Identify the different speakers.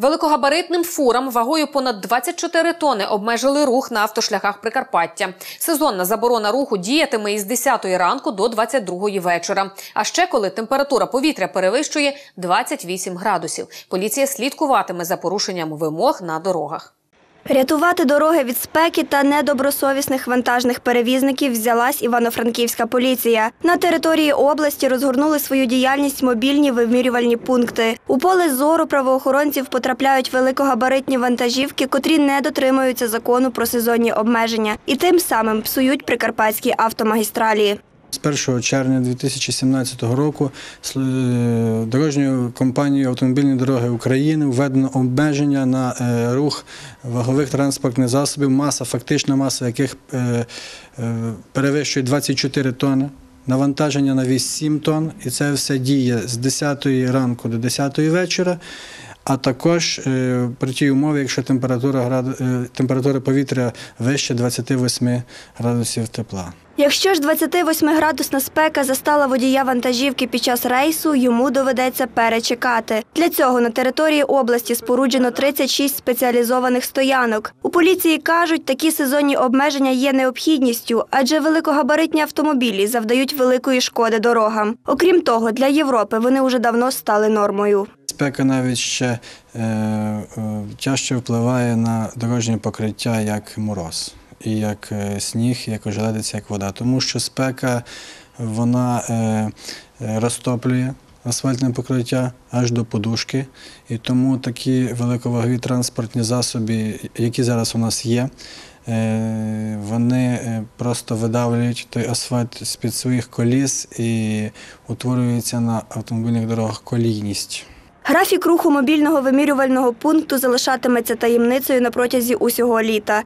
Speaker 1: Великогабаритним фурам вагою понад 24 тони обмежили рух на автошляхах Прикарпаття. Сезонна заборона руху діятиме із 10 ранку до 22 вечора. А ще коли температура повітря перевищує 28 градусів. Поліція слідкуватиме за порушенням вимог на дорогах.
Speaker 2: Рятувати дороги від спеки та недобросовісних вантажних перевізників взялась івано-франківська поліція. На території області розгорнули свою діяльність мобільні вимірювальні пункти. У поле зору правоохоронців потрапляють великогабаритні вантажівки, котрі не дотримуються закону про сезонні обмеження і тим самим псують прикарпатські автомагістралі.
Speaker 3: З 1 червня 2017 року е, дорожньою компанією Автомобільні дороги України введено обмеження на е, рух вагових транспортних засобів, маса, фактична маса яких е, перевищує 24 тонни. Навантаження на вісь 7 тонн, і це все діє з 10 ранку до 10 вечора. А також е, при тій умові, якщо температура, е, температура повітря вище 28 градусів тепла.
Speaker 2: Якщо ж 28-градусна спека застала водія вантажівки під час рейсу, йому доведеться перечекати. Для цього на території області споруджено 36 спеціалізованих стоянок. У поліції кажуть, такі сезонні обмеження є необхідністю, адже великогабаритні автомобілі завдають великої шкоди дорогам. Окрім того, для Європи вони уже давно стали нормою.
Speaker 3: Спека навіть ще е, е, тяжче впливає на дорожнє покриття як мороз, і як е, сніг, як ожеледиця, як вода. Тому що спека вона розтоплює асфальтне покриття аж до подушки. І тому такі великовагові транспортні засоби, які зараз у нас є, вони просто видавлюють той асфальт з-під своїх коліс і утворюється на автомобільних дорогах колійність.
Speaker 2: Графік руху мобільного вимірювального пункту залишатиметься таємницею на протязі усього літа.